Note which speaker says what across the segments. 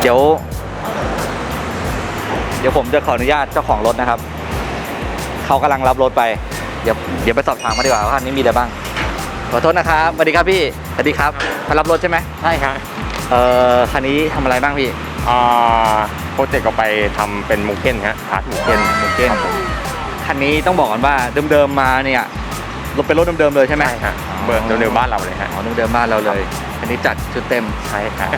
Speaker 1: เดี๋ยว เดี๋ยวผมจะขออนุญาตเจ้าของรถนะครับ เขากำลังรับรถไป เดี๋ยวเดี๋ยวไปสอบถามมาดีกว่าว่าคันนี้มีอะไรบ้าง ขอโทษนะครับสวัสดีครับพี่สวัสดีครับมารับรถใช่ไหม
Speaker 2: ใช่ครับ
Speaker 1: เอ่อคันนี้ทำอะไรบ้างพี่
Speaker 2: อ่าโปรเจกต์เอาไปทำเป็นมูเก้นฮะพาร์ทมูเก้น
Speaker 1: มูเก้นคันนี้ต้องบอกก่อนว่าเดิมๆมาเนี่ยรถเป็นรถเดิมๆเลยใช่ไหม
Speaker 2: ใช่ฮะ เบอร์เดิมๆบ้านเราเลยฮะ
Speaker 1: อ๋อเดิมๆบ้านเราเลยคันนี้จัดชุดเต็ม
Speaker 2: ใช่ครับ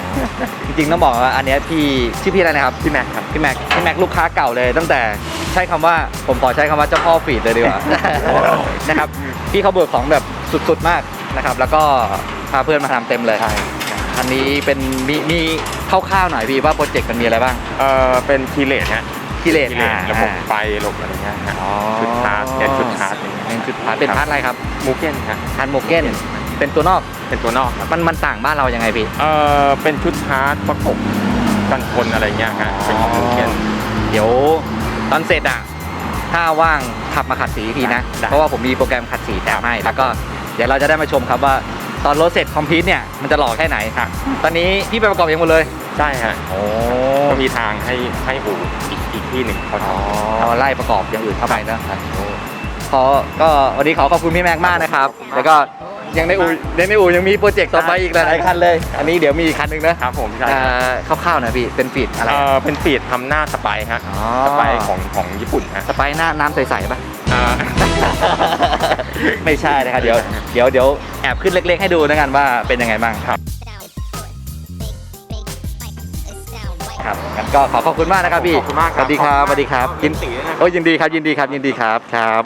Speaker 1: จริงๆต้องบอกว่าอันเนี้ยพี่ชื่อพี่อะไรนะครับ
Speaker 2: พี่แม็กครับ
Speaker 1: พี่แม็กพี่แม็กลูกค้าเก่าเลยตั้งแต่ใช้คำว่าผมขอใช้คำว่าเจ้าพ่อฟีดเลยดีกว่า นะครับพี่เขาเบิกของแบบสุดๆมากนะครับ แล้วก็พาเพื่อนมาทำเต็มเลย
Speaker 2: ใช่
Speaker 1: อันนี้เป็นมีมีคร่าวๆหน่อยพี่ว่าโปรเจกต์มันมีอะไรบ้าง
Speaker 2: เอ่อเป็นคีเลสฮะ
Speaker 1: กิเลส
Speaker 2: คีเลส
Speaker 1: อ่า
Speaker 2: ระบบไฟระบบอะไรเงี้ยฮะ
Speaker 1: อ๋อ
Speaker 2: ชุดชาร์จเน้นชุดชาร์จอะไรเงี้ย
Speaker 1: เป็นชุดพาร์ทเป็นพาร์ทอะไรครับ
Speaker 2: มูเก้นฮะ
Speaker 1: พาร์ทโมเก้นเป็นตัวนอก
Speaker 2: เป็นตัวนอกครับ
Speaker 1: มันมันต่างบ้านเรายังไงพี่
Speaker 2: เอ่อเป็นชุดชาร์จประกบกันชนอะไรเงี้ยฮะเป็นของมูเก้น
Speaker 1: เดี๋ยวตอนเสร็จอะถ้าว่างขับมาขัดสีอีกทีนะ
Speaker 2: ได้
Speaker 1: เพราะว่าผมมีโปรแกรมขัดสีแถมให้แล้วก็เดี๋ยวเราจะได้มาชมครับว่า ตอนรถเสร็จคอมพิวเนี่ยมันจะหล่อแค่ไหน
Speaker 2: ครับ
Speaker 1: ตอนนี้พี่ไปประกอบเองหมดเลย
Speaker 2: ใช่ฮะ
Speaker 1: โอ้
Speaker 2: ก็มีทางให้ให้อู่อีกอีกที่หนึ่งเขา
Speaker 1: อ๋อ
Speaker 2: ทำ
Speaker 1: ไล่ประกอบอย่างอื่นเข้าไปนะขอก็วันนี้ขอขอบคุณพี่แม็กมากนะครับ แล้วก็ยังในอู่ยังในอู่ยังมีโปรเจกต์ต่อไปอีกหลายๆคันเลย อันนี้เดี๋ยวมีอีกคันหนึ่งนะครับ
Speaker 2: ผมใช่
Speaker 1: เอ่อคร่าวๆหนะพี่ เป็นฟีดอะไร
Speaker 2: เอ่อเป็นฟีดทำหน้าสไปร์ฮะ
Speaker 1: อ๋อ
Speaker 2: สไปร์ของของญี่ปุ่นฮะ
Speaker 1: สไปร์หน้าน้ำใสๆป่ะ
Speaker 2: อ่า
Speaker 1: ไม่ใช่นะครับเดี๋ยวเดี๋ยวเดี๋ยวแอบขึ้นเล็ก ๆ ให้ดูนะกันว่าเป็นยังไงบ้าง
Speaker 2: ครับ
Speaker 1: ครับงั้นก็ขอขอบคุณมากนะครับพี่
Speaker 2: ขอบคุณมากครับ
Speaker 1: สวัสดีครับสวัสดีครับยิน
Speaker 2: สีด้วยนะ
Speaker 1: โอ้ยยินดีครับยินดีครับยินดีครับครับ